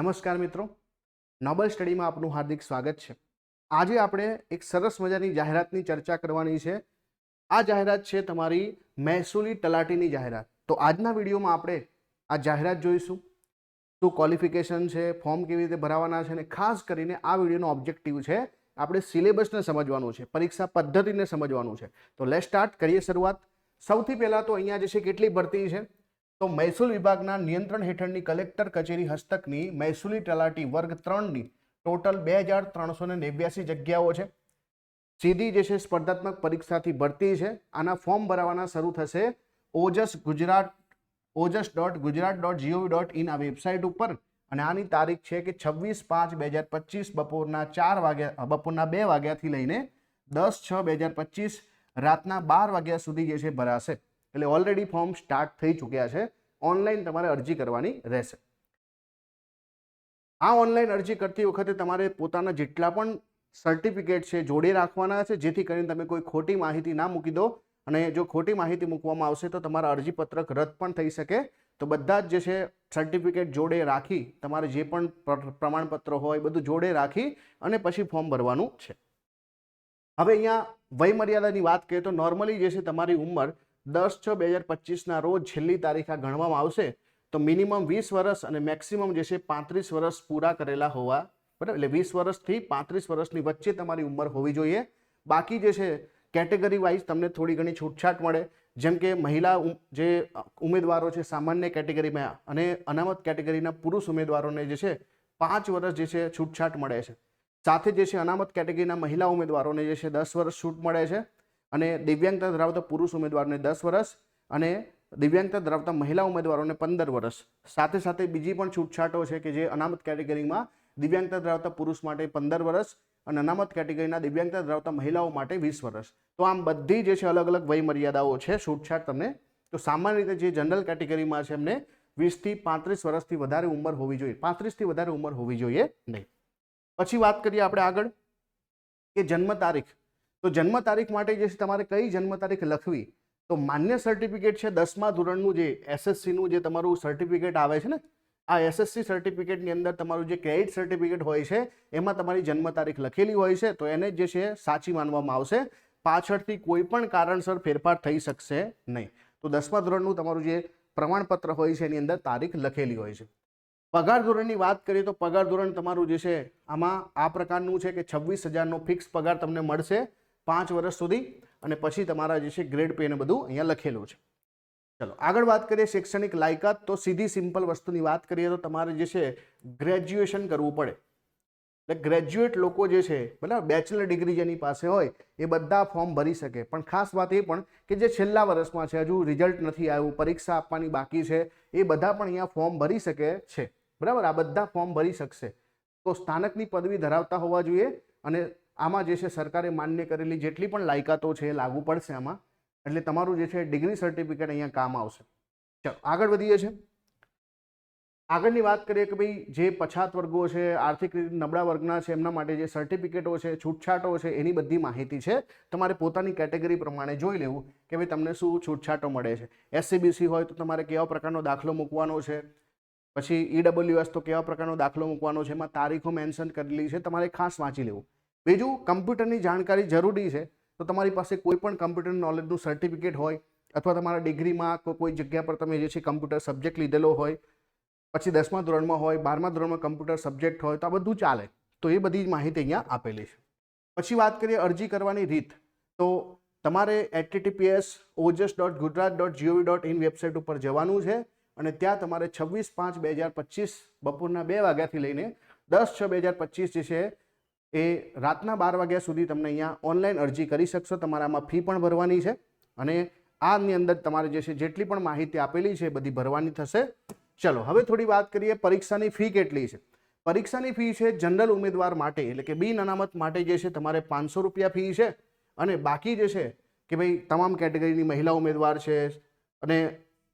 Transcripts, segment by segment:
નમસ્કાર મિત્રો. નોબલ સ્ટડીમાં આપનું હાર્દિક સ્વાગત છે. આજે આપણે એક સરસ મજાની જાહેરાતની ચર્ચા કરવાની છે. આ જાહેરાત છે તમારી મહેસૂલી તલાટીની જાહેરાત. તો આજના વિડીયોમાં આપણે આ જાહેરાત જોઈશું. શું ક્વોલિફિકેશન છે ફોર્મ કેવી રીતે ભરાવાના છે અને ખાસ કરીને આ વિડીયોનો ઓબ્જેક્ટિવ છે આપણે સિલેબસને સમજવાનું છે, પરીક્ષા પદ્ધતિને સમજવાનું છે. તો લેટ સ્ટાર્ટ કરીએ શરૂઆત. સૌથી પહેલાં તો અહીંયા જે છે કેટલી ભરતી છે? તો મહેસૂલ વિભાગના નિયંત્રણ હેઠળની કલેક્ટર કચેરી હસ્તકની મહેસૂલી તલાટી વર્ગ ત્રણની ટોટલ બે હજાર ત્રણસો ને નેવ્યાસી જગ્યાઓ છે. સીધી જે છે સ્પર્ધાત્મક પરીક્ષાથી ભરતી છે. આના ફોર્મ ભરાવાના શરૂ થશે Ojas Gujarat, Ojas dot Gujarat dot GOV dot in આ વેબસાઇટ ઉપર. અને આની તારીખ છે કે છવ્વીસ પાંચ બે હજાર પચીસ બપોરના ચાર વાગ્યા બપોરના બે વાગ્યાથી લઈને દસ છ બે હજાર પચીસ રાતના બાર વાગ્યા સુધી જે છે ભરાશે. એટલે ઓલરેડી ફોર્મ સ્ટાર્ટ થઈ ચૂક્યા છે. ઓનલાઈન તમારે અરજી કરવાની રહેશે. આ ઓનલાઈન અરજી કરતી વખતે તમારે પોતાના જેટલા પણ સર્ટિફિકેટ છે, જોડે રાખવાના છે, જેથી કરીને તમે કોઈ ખોટી માહિતી ના મૂકી દો. અને જો ખોટી માહિતી મૂકવામાં આવશે તો તમારા અરજીપત્રક રદ પણ થઈ શકે. તો બધા જ જે છે સર્ટિફિકેટ જોડે રાખી તમારે જે પણ પ્રમાણપત્ર હોય બધું જોડે રાખી અને પછી ફોર્મ ભરવાનું છે. હવે અહીંયા વયમર્યાદાની વાત કરીએ તો નોર્મલી જે છે તમારી ઉંમર દસ છ બે હજાર પચીસના રોજ છેલ્લી તારીખ આ ગણવામાં આવશે, તો મિનિમમ વીસ વર્ષ અને મેક્સિમમ જે છે પાંત્રીસ વર્ષ પૂરા કરેલા હોવા, બરાબર? એટલે વીસ વર્ષથી પાંત્રીસ વર્ષની વચ્ચે તમારી ઉંમર હોવી જોઈએ. બાકી જે છે કેટેગરી વાઇઝ તમને થોડી ઘણી છૂટછાટ મળે. જેમ કે મહિલા જે ઉમેદવારો છે, સામાન્ય કેટેગરીમાં, અને અનામત કેટેગરીના પુરુષ ઉમેદવારોને જે છે, પાંચ વર્ષ જે છે છૂટછાટ મળે છે. સાથે જે છે અનામત કેટેગરીના મહિલા ઉમેદવારોને જે છે દસ વર્ષ છૂટ મળે છે. અને દિવ્યાંગતા ધરાવતા પુરુષ ઉમેદવારને દસ વર્ષ અને દિવ્યાંગતા ધરાવતા મહિલા ઉમેદવારોને પંદર વર્ષ સાથે સાથે બીજી પણ છૂટછાટો છે કે જે અનામત કેટેગરીમાં દિવ્યાંગતા ધરાવતા પુરુષ માટે પંદર વર્ષ અને અનામત કેટેગરીના દિવ્યાંગતા ધરાવતા મહિલાઓ માટે વીસ વર્ષ તો આમ બધી જે છે અલગ અલગ વય મર્યાદાઓ છે, છૂટછાટ તમને, તો સામાન્ય રીતે જે જનરલ કેટેગરીમાં છે એમને વીસથી પાંત્રીસ વર્ષથી વધારે ઉંમર હોવી જોઈએ. પાંત્રીસથી વધારે ઉંમર હોવી જોઈએ નહીં. પછી વાત કરીએ આપણે આગળ કે જન્મ તારીખ. તો જન્મ તારીખ માટે જે છે તમારે કઈ જન્મ તારીખ લખવી? તો માન્ય સર્ટિફિકેટ છે દસમા ધોરણનું જે એસએસસીનું જે તમારું સર્ટિફિકેટ આવે છે ને, આ એસએસસી સર્ટિફિકેટની અંદર તમારું જે ક્રેડિટ સર્ટિફિકેટ હોય છે, એમાં તમારી જન્મ તારીખ લખેલી હોય છે, તો એને જે છે સાચી માનવામાં આવશે. પાછળથી કોઈ પણ કારણસર ફેરફાર થઈ શકશે નહીં. તો દસમા ધોરણનું તમારું જે પ્રમાણપત્ર હોય છે એની અંદર તારીખ લખેલી હોય છે. પગાર ધોરણની વાત કરીએ તો પગાર ધોરણ તમારું જે છે આમાં આ પ્રકારનું છે કે છવ્વીસ હજારનો ફિક્સ પગાર તમને મળશે. પાંચ વર્ષ સુધી અને પછી તમારા જે છે ગ્રેડ પે ને બધું અહીંયા લખેલું છે. ચલો, આગળ વાત કરીએ શૈક્ષણિક લાયકાત. તો સીધી સિમ્પલ વસ્તુની વાત કરીએ તો તમારે જે છે ગ્રેજ્યુએશન કરવું પડે. એટલે ગ્રેજ્યુએટ લોકો જે છે, બરાબર બેચલર ડિગ્રી જેની પાસે હોય, એ બધા ફોર્મ ભરી શકે. પણ ખાસ વાત એ પણ કે જે છેલ્લા વર્ષમાં છે, હજુ રિઝલ્ટ નથી આવ્યું, પરીક્ષા આપવાની બાકી છે, એ બધા પણ અહીંયા ફોર્મ ભરી શકે છે. બરાબર, આ બધા ફોર્મ ભરી શકશે. તો સ્થાનકની પદવી ધરાવતા હોવા જોઈએ અને આમાં જે છે સરકારે માન્ય કરેલી જેટલી પણ લાયકાતો છે એ લાગુ પડશે આમાં. એટલે તમારું જે છે ડિગ્રી સર્ટિફિકેટ અહીંયા કામ આવશે. ચલો, આગળ વધીએ છીએ. આગળની વાત કરીએ કે ભાઈ જે પછાત વર્ગો છે, આર્થિક રીતે નબળા વર્ગના છે, એમના માટે જે સર્ટિફિકેટો છે, છૂટછાટો છે, એની બધી માહિતી છે. તમારે પોતાની કેટેગરી પ્રમાણે જોઈ લેવું કે ભાઈ તમને શું છૂટછાટો મળે છે. એસસીબીસી હોય તો તમારે કેવા પ્રકારનો દાખલો મૂકવાનો છે? પછી ઈડબ્લ્યુએસ તો કેવા પ્રકારનો દાખલો મૂકવાનો છે? એમાં તારીખો મેન્શન કરેલી છે. તમારે ખાસ વાંચી લેવું. બીજું, કમ્પ્યુટરની જાણકારી જરૂરી છે, તો તમારી પાસે કોઈ પણ કમ્પ્યુટર નોલેજનું સર્ટિફિકેટ હોય, અથવા તમારા ડિગ્રીમાં કોઈ જગ્યા પર તમે જે છે કમ્પ્યુટર સબ્જેક્ટ લીધેલો હોય, પછી દસમા ધોરણમાં હોય, બારમા ધોરણમાં કમ્પ્યુટર સબ્જેક્ટ હોય, તો આ બધું ચાલે. તો એ બધી જ માહિતી અહીંયા આપેલી છે. પછી વાત કરીએ અરજી કરવાની રીત. તો તમારે HTTPS Ojas dot Gujarat dot GOV dot in website ઉપર જવાનું છે, અને ત્યાં તમારે છવ્વીસ પાંચ બે હજાર પચીસ બપોરના બે વાગ્યાથી લઈને દસ છ બે હજાર પચીસ જે છે એ રાતના બાર વાગ્યા સુધી તમને અહીંયા ઓનલાઈન અરજી કરી શકશો. તમારામાં ફી પણ ભરવાની છે અને આની અંદર તમારે જે છે જેટલી પણ માહિતી આપેલી છે બધી ભરવાની થશે. ચલો, હવે થોડી વાત કરીએ પરીક્ષાની ફી કેટલી છે. પરીક્ષાની ફી છે જનરલ ઉમેદવાર માટે, એટલે કે બિન અનામત માટે જે છે તમારે પાંચસો રૂપિયા ફી છે. અને બાકી જે છે કે ભાઈ તમામ કેટેગરીની મહિલા ઉમેદવાર છે અને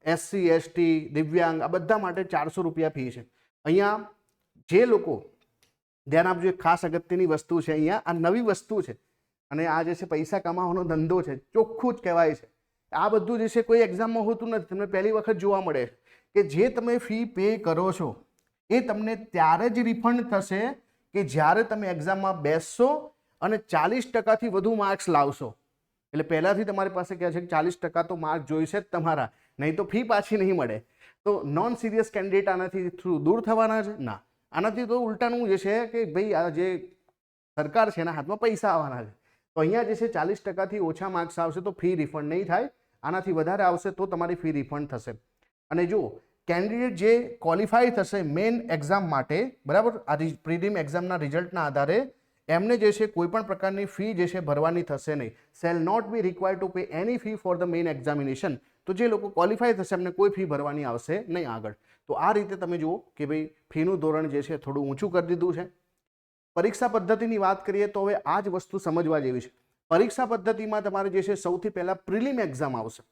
એસસી, એસટી, દિવ્યાંગ આ બધા માટે ચારસો રૂપિયા ફી છે. અહીંયા જે લોકો ધ્યાન આપજો, એક ખાસ અગત્યની વસ્તુ છે અહીંયા. આ નવી વસ્તુ છે. અને આ જે છે પૈસા કમાવાનો ધંધો છે, ચોખ્ખું જ કહેવાય છે. આ બધું જે છે કોઈ એક્ઝામમાં હોતું નથી. તમને પહેલી વખત જોવા મળે કે જે તમે ફી પે કરો છો, એ તમને ત્યારે જ રિફંડ થશે કે જ્યારે તમે એક્ઝામમાં બેસશો અને ચાલીસ ટકાથી વધુ માર્ક્સ લાવશો. એટલે પહેલાંથી તમારી પાસે કહે છે કે ચાલીસ ટકા તો માર્ક જોઈશે જ તમારા. નહીં તો ફી પાછી નહીં મળે. તો નોન સિરિયસ કેન્ડિડેટ આનાથી થ્રુ દૂર થવાના છે? ના. આનાથી તો ઉલટાનું જે છે કે ભાઈ આ જે સરકાર છે એના હાથમાં પૈસા આવવાના છે. તો અહીંયા જે છે ચાલીસ ટકાથી ઓછા માર્ક્સ આવશે તો ફી રિફંડ નહીં થાય. આનાથી વધારે આવશે તો તમારી ફી રિફંડ થશે. અને જો કેન્ડિડેટ જે ક્વોલિફાય થશે મેઇન એક્ઝામ માટે, બરાબર? આ પ્રિલિમ એક્ઝામના રિઝલ્ટના આધારે, એમને જે છે કોઈ પણ પ્રકારની ફી જે છે ભરવાની થશે નહીં. Shall not be required to pay any fee for the main examination તો જે લોકો ક્વોલિફાય થશે, એમને કોઈ ફી ભરવાની આવશે નહીં આગળ. તો આ રીતે તમે જુઓ કે ભાઈ ફીનું ધોરણ જે છે, થોડું ઊંચું કરી દીધું છે. પરીક્ષા પદ્ધતિની વાત કરીએ તો હવે આ જ વસ્તુ સમજવા જેવી છે. પરીક્ષા પદ્ધતિમાં તમારે જે છે, સૌથી પહેલાં પ્રિલિમ એક્ઝામ આવશે.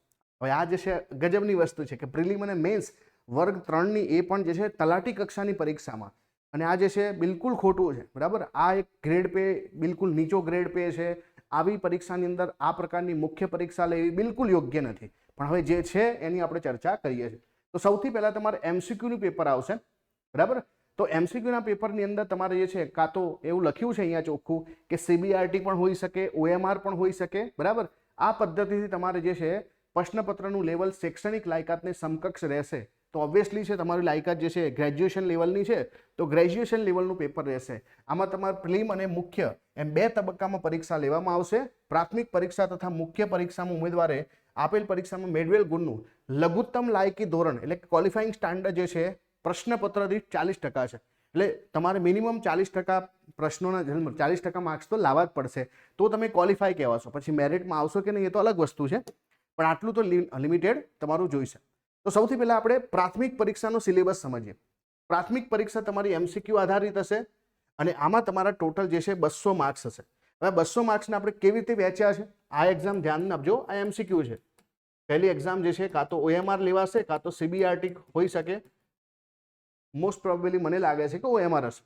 હવે આ જે છે, ગજબની વસ્તુ છે કે પ્રિલિમ અને મેન્સ વર્ગ ત્રણની એ પણ જે છે, તલાટી કક્ષાની પરીક્ષામાં. અને આ જે છે, બિલકુલ ખોટું છે, બરાબર? આ એક ગ્રેડ પે બિલકુલ નીચો ગ્રેડ પે છે. આવી પરીક્ષાની અંદર આ પ્રકારની મુખ્ય પરીક્ષા લેવી બિલકુલ યોગ્ય નથી. પણ હવે જે છે એની આપણે ચર્ચા કરીએ છીએ. તો સૌથી પહેલાં તમારે એમસીક્યુનું પેપર આવશે. બરાબર? તો એમસીક્યુના પેપરની અંદર તમારે જે છે, કાં તો એવું લખ્યું છે અહીંયા ચોખ્ખું કે સીબીઆરટી પણ હોઈ શકે ઓએમઆર પણ હોઈ શકે, બરાબર? આ પદ્ધતિથી તમારે જે છે, પ્રશ્નપત્રનું લેવલ શૈક્ષણિક લાયકાતને સમકક્ષ રહેશે. તો ઓબ્વિયસલી છે, તમારી લાયકાત જે છે ગ્રેજ્યુએશન લેવલની છે, તો ગ્રેજ્યુએશન લેવલનું પેપર રહેશે. આમાં તમારે પ્રિલિમ અને મુખ્ય એમ બે તબક્કામાં પરીક્ષા લેવામાં આવશે. પ્રાથમિક પરીક્ષા તથા મુખ્ય પરીક્ષામાં ઉમેદવારે આપેલ પરીક્ષામાં મેળવેલ ગુણનું લઘુત્તમ લાયકી ધોરણ એટલે ક્વોલિફાઈંગ સ્ટાન્ડર્ડ જે છે પ્રશ્નપત્ર દીઠ ચાલીસ ટકા છે. એટલે તમારે મિનિમમ ચાલીસ ટકા પ્રશ્નોના ચાલીસ ટકા માર્ક્સ તો લાવવા જ પડશે. તો તમે ક્વોલિફાય કહેવાશો. પછી મેરિટમાં આવશો કે નહીં એ તો અલગ વસ્તુ છે. પણ આટલું તો લિમિટેડ તમારું જોઈશે. તો સૌથી પહેલાં આપણે પ્રાથમિક પરીક્ષાનો સિલેબસ સમજીએ. પ્રાથમિક પરીક્ષા તમારી એમસીક્યુ આધારિત હશે અને આમાં તમારા ટોટલ જે છે બસો માર્ક્સ હશે. હવે બસો માર્ક્સને આપણે કેવી રીતે વેચ્યા છે? આ એક્ઝામ ધ્યાન આપજો. આ એમસીક્યુ છે. પહેલી એક્ઝામ જે છે, કાં તો ઓએમઆર લેવાશે, કાં તો સીબીઆરટી હોઈ શકે. મોસ્ટ પ્રોબેબલી મને લાગે છે કે ઓએમઆર હશે.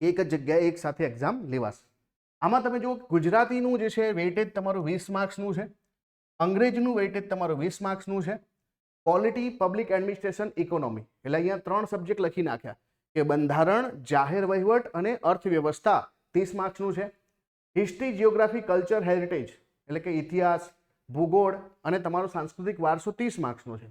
એક જ જગ્યાએ એક સાથે એક્ઝામ લેવાશે. આમાં તમે જુઓ ગુજરાતીનું જે છે વેઇટેજ તમારું વીસ માર્ક્સનું છે. અંગ્રેજીનું વેઇટેજ તમારું વીસ માર્ક્સનું છે. પોલિટી પબ્લિક એડમિનિસ્ટ્રેશન ઇકોનોમી એટલે અહીંયા ત્રણ સબ્જેક્ટ લખી નાખ્યા. કે બંધારણ, જાહેર વહીવટ અને અર્થવ્યવસ્થા ત્રીસ માર્ક્સનું છે. હિસ્ટ્રી જિયોગ્રાફી કલ્ચર હેરિટેજ એટલે કે ઇતિહાસ, ભૂગોળ અને તમારો સાંસ્કૃતિક વારસો ત્રીસ માર્ક્સનો છે.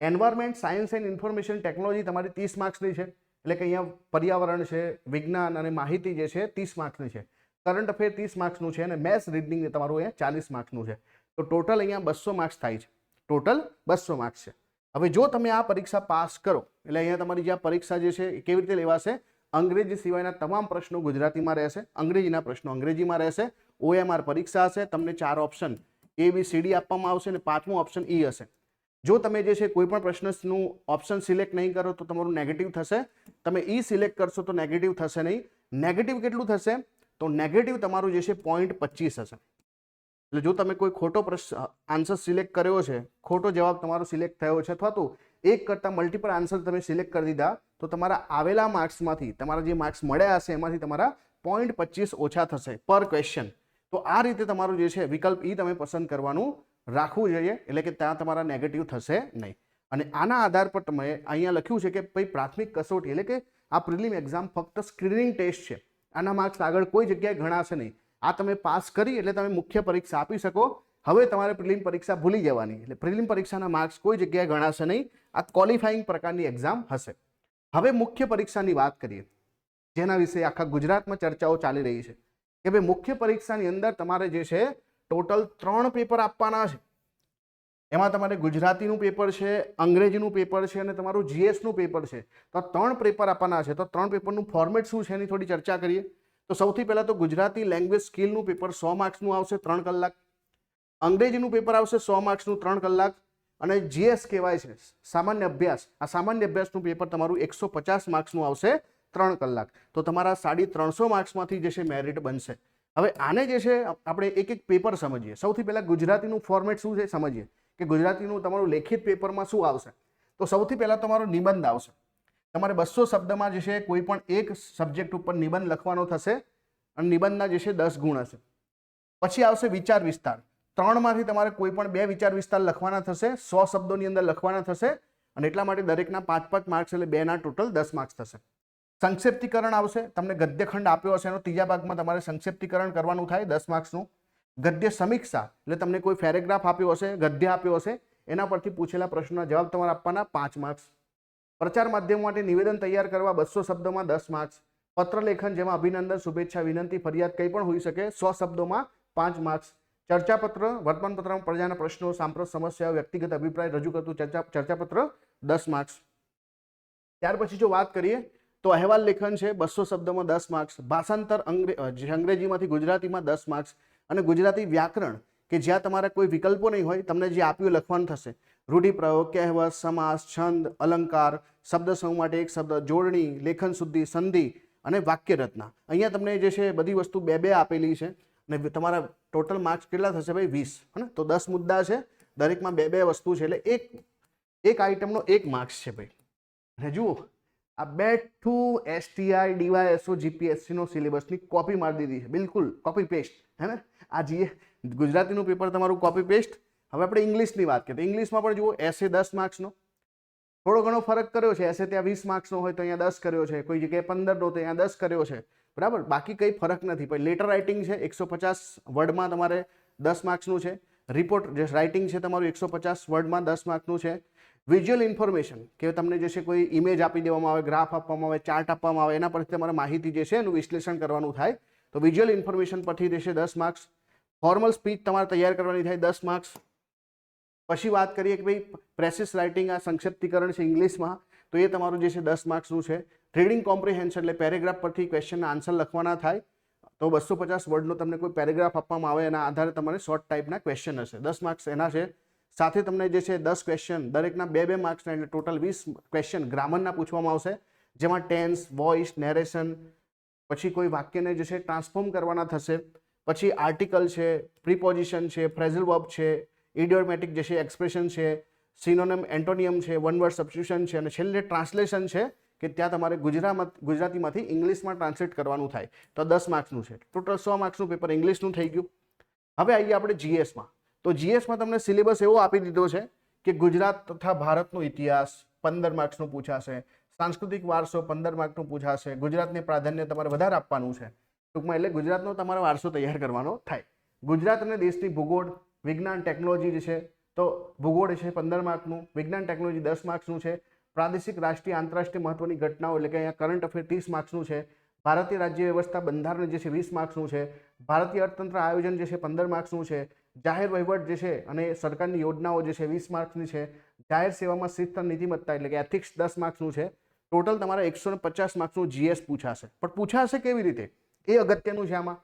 Environment science and information technology તમારી ત્રીસ માર્ક્સની છે. એટલે કે અહીંયા પર્યાવરણ છે, વિજ્ઞાન અને માહિતી જે છે ત્રીસ માર્ક્સની છે. કરંટ અફેર ત્રીસ માર્ક્સનું છે અને મેથ્સ રીડિંગ તમારું અહીંયા ચાલીસ માર્ક્સનું છે. તો ટોટલ અહીંયા બસો માર્ક્સ થાય છે. ટોટલ બસો માર્ક્સ છે. હવે જો તમે આ પરીક્ષા પાસ કરો, એટલે અહીંયા તમારી જે પરીક્ષા જે છે એ કેવી રીતે લેવાશે? અંગ્રેજી સિવાયના તમામ પ્રશ્નો ગુજરાતીમાં રહેશે, અંગ્રેજીના પ્રશ્નો અંગ્રેજીમાં રહેશે ઓએમઆર પરીક્ષા હશે, તમને ચાર option A B C D આપવામાં આવશે અને પાંચમું ઓપ્શન ઈ હશે. જો તમે જે છે કોઈ પણ પ્રશ્નનું ઓપ્શન સિલેક્ટ નહીં કરો તો તમારું નેગેટિવ થશે. તમે ઈ સિલેક્ટ કરશો તો નેગેટિવ થશે નહીં. નેગેટિવ કેટલું થશે? તો નેગેટિવ તમારું જે છે પોઈન્ટ પચીસ હશે. એટલે જો તમે કોઈ ખોટો પ્રશ્ન આન્સર સિલેક્ટ કર્યો છે, ખોટો જવાબ તમારો સિલેક્ટ થયો છે અથવા તો એક કરતાં મલ્ટિપલ આન્સર તમે સિલેક્ટ કરી દીધા, તો તમારા આવેલા માર્ક્સમાંથી તમારા જે માર્ક્સ મળ્યા હશે, એમાંથી તમારા પોઈન્ટ પચીસ ઓછા થશે પર ક્વેશ્ચન તો આ રીતે તમારું જે છે વિકલ્પ એ તમે પસંદ કરવાનું રાખવું જોઈએ, એટલે કે ત્યાં તમારા નેગેટિવ થશે નહીં. અને આના આધાર પર તમે અહીંયા લખ્યું છે કે ભાઈ પ્રાથમિક કસોટી, એટલે કે આ પ્રિલિમ એક્ઝામ ફક્ત સ્ક્રીનિંગ ટેસ્ટ છે. આના માર્ક્સ આગળ કોઈ જગ્યાએ ગણાશે નહીં. આ તમે પાસ કરી, એટલે તમે મુખ્ય પરીક્ષા આપી શકો. હવે તમારે પ્રિલિમ પરીક્ષા ભૂલી જવાની, એટલે પ્રિલિમ પરીક્ષાના માર્ક્સ કોઈ જગ્યાએ ગણાશે નહીં. આ ક્વોલિફાઈંગ પ્રકારની એક્ઝામ હશે. હવે મુખ્ય પરીક્ષાની વાત કરીએ. જેના વિશે આખા ગુજરાતમાં ચર્ચાઓ ચાલી રહી છે. કે ભાઈ મુખ્ય પરીક્ષાની અંદર તમારે જે છે ટોટલ ત્રણ પેપર આપવાના છે. એમાં તમારે ગુજરાતીનું પેપર છે, અંગ્રેજીનું પેપર છે અને તમારું જીએસનું પેપર છે. તો ત્રણ પેપર આપવાના છે. તો ત્રણ પેપરનું ફોર્મેટ શું છે એની થોડી ચર્ચા કરીએ. તો સૌથી પહેલાં તો ગુજરાતી લેંગ્વેજ સ્કિલનું પેપર સો માર્ક્સનું આવશે ત્રણ કલાક. અંગ્રેજીનું પેપર આવશે સો માર્ક્સનું ત્રણ કલાક. અને જીએસ કહેવાય છે. સામાન્ય અભ્યાસ. આ સામાન્ય અભ્યાસનું પેપર તમારું એકસો પચાસ માર્ક્સનું આવશે ત્રણ કલાક. તો તમારા સાડી ત્રણસો માર્ક્સમાંથી જે છે મેરિટ બનશે. હવે આને જે છે આપણે એક એક પેપર સમજીએ. સૌથી પહેલાં ગુજરાતીનું ફોર્મેટ શું છે સમજીએ. કે ગુજરાતીનું તમારું લેખિત પેપરમાં શું આવશે? તો સૌથી પહેલાં તમારો નિબંધ આવશે. તમારે બસો શબ્દમાં જે છે કોઈ પણ એક સબ્જેક્ટ ઉપર નિબંધ લખવાનો થશે અને નિબંધના જે છે દસ ગુણ હશે. પછી આવશે વિચાર વિસ્તાર. ત્રણમાંથી તમારે કોઈ પણ બે વિચાર વિસ્તાર લખવાના થશે, સો શબ્દોની અંદર લખવાના થશે અને એટલા માટે દરેકના પાંચ પાંચ માર્ક્સ એટલે બેના ટોટલ દસ માર્ક્સ થશે. સંક્ષેપ્તિકરણ આવશે, તમને ગદ્યખંડ આપ્યો હશે એનો ત્રીજા ભાગમાં તમારે સંક્ષેપ્તિકરણ કરવાનું થાય દસ માર્ક્સનું. ગદ્ય સમીક્ષા, એટલે તમને કોઈ પેરેગ્રાફ આપ્યો હશે, ગદ્ય આપ્યો હશે, એના પરથી પૂછેલા પ્રશ્નોના જવાબ તમારે આપવાના પાંચ માર્ક્સ. પ્રચાર માધ્યમ માટે નિવેદન તૈયાર કરવા બસો શબ્દોમાં દસ માર્ક્સ. પત્ર લેખન જેમાં અભિનંદન, શુભેચ્છા, વિનંતી, ફરિયાદ કંઈ પણ હોઈ શકે, સો શબ્દોમાં પાંચ માર્ક્સ. ચર્ચાપત્ર, વર્તમાનપત્રમાં પ્રજાના પ્રશ્નો, સાંપ્રત સમસ્યાઓ વ્યક્તિગત અભિપ્રાય રજૂ કરતું ચર્ચા, ચર્ચાપત્ર દસ માર્ક્સ. ત્યાર પછી જો વાત કરીએ, તો અહેવાલ લેખન છે બસો શબ્દોમાં દસ માર્ક્સ, ભાષાંતર અંગ્રે અંગ્રેજીમાંથી ગુજરાતીમાં દસ માર્ક્સ અને ગુજરાતી વ્યાકરણ, કે જ્યાં તમારા કોઈ વિકલ્પો નહીં હોય, તમને જે આપ્યું લખવાનું થશે. રૂઢિપ્રયોગ, કહેવત, સમાસ, છંદ, અલંકાર, શબ્દ સમૂહ માટે એક શબ્દ, જોડણી, લેખન શુદ્ધિ, સંધિ અને વાક્ય રચના અહીંયા તમને જે છે બધી વસ્તુ બે બે આપેલી છે અને તમારા ટોટલ માર્ક્સ કેટલા થશે ભાઈ? વીસ. હે તો દસ મુદ્દા છે. દરેકમાં બે બે વસ્તુ છે. એટલે એક એક આઈટમનો એક માર્ક્સ છે ભાઈ. અને જુઓ, આ બેઠું એસટીઆઈ ડીવાયએસઓ જીપીએસસીનો સિલેબસની કોપી મારી દીધી છે. બિલકુલ કોપી પેસ્ટ હે ને? આ જીએ ગુજરાતીનું પેપર તમારું કોપી પેસ્ટ હવે આપણે ઇંગ્લિશની વાત કરીએ. તો ઇંગ્લિશમાં પણ જુઓ એસે દસ માર્ક્સનો થોડો ઘણો ફરક કર્યો છે. એસે ત્યાં વીસ માર્ક્સનો હોય તો અહીંયા દસ કર્યો છે. કોઈ જગ્યાએ પંદરનો તો અહીંયા દસ કર્યો છે. બરાબર? બાકી કંઈ ફરક નથી. પણ લેટર રાઇટિંગ છે, એકસો પચાસ વર્ડમાં તમારે દસ માર્ક્સનું છે. રિપોર્ટ જે રાઇટિંગ છે તમારું એકસો પચાસ વર્ડમાં દસ માર્ક્સનું છે. વિઝ્યુઅલ ઇન્ફોર્મેશન કે તમને જે છે કોઈ ઇમેજ આપી દેવામાં આવે ગ્રાફ આપવામાં આવે ચાર્ટ આપવામાં આવે, એના પરથી તમારે માહિતી જે છે એનું વિશ્લેષણ કરવાનું થાય. તો વિઝ્યુઅલ ઇન્ફોર્મેશન પરથી રહેશે દસ માર્ક્સ. ફોર્મલ સ્પીચ તમારે તૈયાર કરવાની થાય દસ માર્ક્સ. પછી વાત કરીએ કે ભાઈ પ્રેસિસ રાઇટિંગ આ સંક્ષિપ્તીકરણ છે ઇંગ્લિશમાં. તો એ તમારું જે છે દસ માર્ક્સનું છે. રીડિંગ કોમ્પ્રિહેન્શન એટલે પેરેગ્રાફ પરથી ક્વેશ્ચનના આન્સર લખવાના થાય. તો બસો પચાસ વર્ડનો તમને કોઈ પેરેગ્રાફ આપવામાં આવે એના આધારે તમારે શોર્ટ ટાઈપના ક્વેશ્ચન હશે. દસ માર્ક્સ એના છે. સાથે તમને જે છે દસ ક્વેશ્ચન દરેકના બે બે માર્ક્સના એટલે ટોટલ વીસ ક્વેશ્ચન ગ્રામરના પૂછવામાં આવશે. જેમાં ટેન્સ વોઇસ નેરેશન પછી કોઈ વાક્યને જે છે ટ્રાન્સફોર્મ કરવાના થશે. પછી આર્ટિકલ છે પ્રિપોઝિશન છે ફ્રેઝલ વર્બ છે ઇડિયોમેટિક જે છે એક્સપ્રેશન છે સિનોનિમ એન્ટોનિયમ છે વન વર્ડ સબસ્ટિટ્યુશન છે અને છેલ્લે ટ્રાન્સલેશન છે કે ત્યાં તમારે ગુજરાત ગુજરાતીમાંથી ઇંગ્લિશમાં ટ્રાન્સલેટ કરવાનું થાય. તો દસ માર્ક્સનું છે. ટોટલ સો માર્ક્સનું પેપર ઇંગ્લિશનું થઈ ગયું. હવે આવીએ આપણે જીએસમાં તો જીએસમાં તમને સિલેબસ એવો આપી દીધો છે કે ગુજરાત તથા ભારતનો ઇતિહાસ પંદર માર્ક્સનું પૂછાશે, સાંસ્કૃતિક વારસો પંદર માર્કનું પૂછાશે, ગુજરાતને પ્રાધાન્ય તમારે વધારે આપવાનું છે. ટૂંકમાં એટલે ગુજરાતનો તમારો વારસો તૈયાર કરવાનો થાય. ગુજરાત અને દેશની ભૂગોળ, વિજ્ઞાન ટેકનોલોજી જે છે તો ભૂગોળ છે પંદર માર્કનું, વિજ્ઞાન ટેકનોલોજી દસ માર્ક્સનું છે, પ્રાદેશિક રાષ્ટ્રીય, આંતરરાષ્ટ્રીય મહત્વની ઘટનાઓ એટલે કે અહીંયા કરંટ અફેર ત્રીસ માર્ક્સનું છે, ભારતીય રાજ્ય વ્યવસ્થા બંધારણ જે છે વીસ માર્ક્સનું છે, ભારતીય અર્થતંત્ર આયોજન જે છે પંદર માર્ક્સનું છે, જાહેર વહીવટ જે છે અને સરકારની યોજનાઓ જે છે વીસ માર્ક્સની છે, જાહેર સેવામાં શિસ્ત નીતિમત્તા એટલે કે એથિક્સ દસ માર્ક્સનું છે ટોટલ તમારે એકસો પચાસ માર્ક્સનું જીએસ પૂછાશે. પણ પૂછાશે કેવી રીતે? એ અગત્યનું છે આમાં.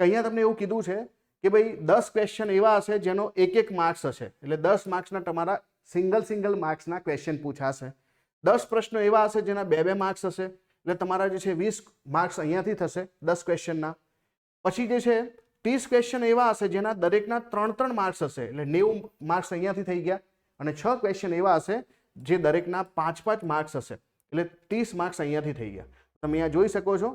અહીંયા તમને એવું કીધું છે કે ભાઈ દસ ક્વેશ્ચન એવા હશે જેનો એક એક માર્ક્સ હશે. એટલે દસ માર્ક્સના તમારા સિંગલ સિંગલ માર્ક્સના ક્વેશ્ચન પૂછાશે. દસ પ્રશ્નો એવા હશે જેના બે બે માર્ક્સ હશે. એટલે તમારા જે છે વીસ માર્ક્સ અહીંયાથી થશે દસ ક્વેશ્ચનના પછી જે છે ત્રીસ ક્વેશ્ચન એવા હશે જેના દરેકના ત્રણ ત્રણ માર્ક્સ હશે. એટલે નેવું માર્ક્સ અહીંયાથી થઈ ગયા અને છ ક્વેશ્ચન એવા હશે જે દરેકના પાંચ પાંચ માર્ક્સ હશે. એટલે ત્રીસ માર્ક્સ અહીંયાથી થઈ ગયા. તમે અહીંયા જોઈ શકો છો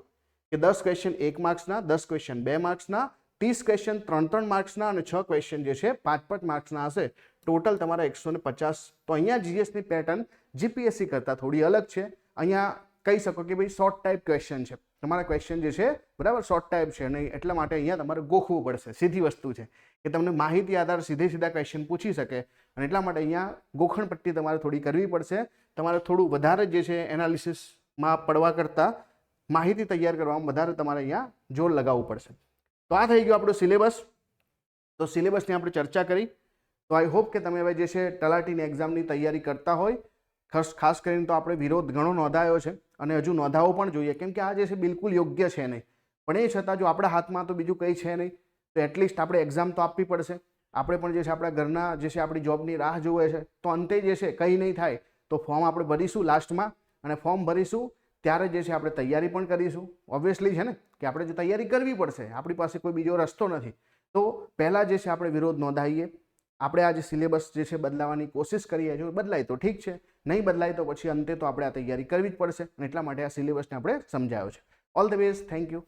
કે દસ ક્વેશ્ચન એક માર્ક્સના દસ ક્વેશ્ચન બે માર્ક્સના ત્રીસ ક્વેશ્ચન ત્રણ ત્રણ માર્ક્સના અને છ ક્વેશ્ચન જે છે, પાંચ પાંચ માર્ક્સના હશે. ટોટલ તમારા એકસો ને પચાસ. તો અહીંયા જીએસની પેટર્ન જીપીએસસી કરતાં થોડી અલગ છે. અહીંયા કહી શકો કે ભાઈ શોર્ટ ટાઈપ ક્વેશ્ચન છે. તમારા ક્વેશ્ચન જે છે, બરાબર શોર્ટ ટાઈપ છે અને એટલા માટે અહીંયા તમારે ગોખવું પડશે. સીધી વસ્તુ છે કે તમને માહિતી આધાર સીધે સીધા ક્વેશ્ચન પૂછી શકે અને એટલા માટે અહીંયા ગોખણ પટ્ટી તમારે થોડી કરવી પડશે. તમારે થોડું વધારે જે છે એનાલિસિસમાં પડવા કરતાં માહિતી તૈયાર કરવામાં વધારે તમારે અહીંયા જોર લગાવવું પડશે. તો આ થઈ ગયો આપણો સિલેબસ. તો સિલેબસની આપણે ચર્ચા કરી. તો આઈ હોપ કે તમે હવે જે છે તલાટીની એક્ઝામની તૈયારી કરતા હોય. ખાસ ખાસ કરીને તો આપણે વિરોધ ઘણો નોંધાયો છે અને હજુ નોંધાવો પણ જોઈએ. કેમ કે આ જે છે બિલકુલ યોગ્ય છે નહીં. પણ એ છતાં જો આપણા હાથમાં તો બીજું કંઈ છે નહીં, તો એટલીસ્ટ આપણે એક્ઝામ તો આપવી પડશે. આપણે પણ જે છે આપણા ઘરના જે છે આપણી જોબની રાહ જોવે છે. તો અંતે જે છે કંઈ નહીં થાય, તો ફોર્મ આપણે ભરીશું લાસ્ટમાં અને ફોર્મ ભરીશું, ત્યારે જે છે આપણે તૈયારી પણ કરીશું. ઓબ્વિયસલી છે ને? કે આપણે જો તૈયારી કરવી પડશે, આપણી પાસે કોઈ બીજો રસ્તો નથી. તો પહેલાં જે છે આપણે વિરોધ નોંધાવીએ આપણે આ જે સિલેબસ જે છે બદલાવાની કોશિશ કરીએ જો બદલાય તો ઠીક છે. નહીં બદલાય તો પછી અંતે તો આપણે આ તૈયારી કરવી જ પડશે અને એટલા માટે આ સિલેબસને આપણે સમજાયો છે. All the best thank you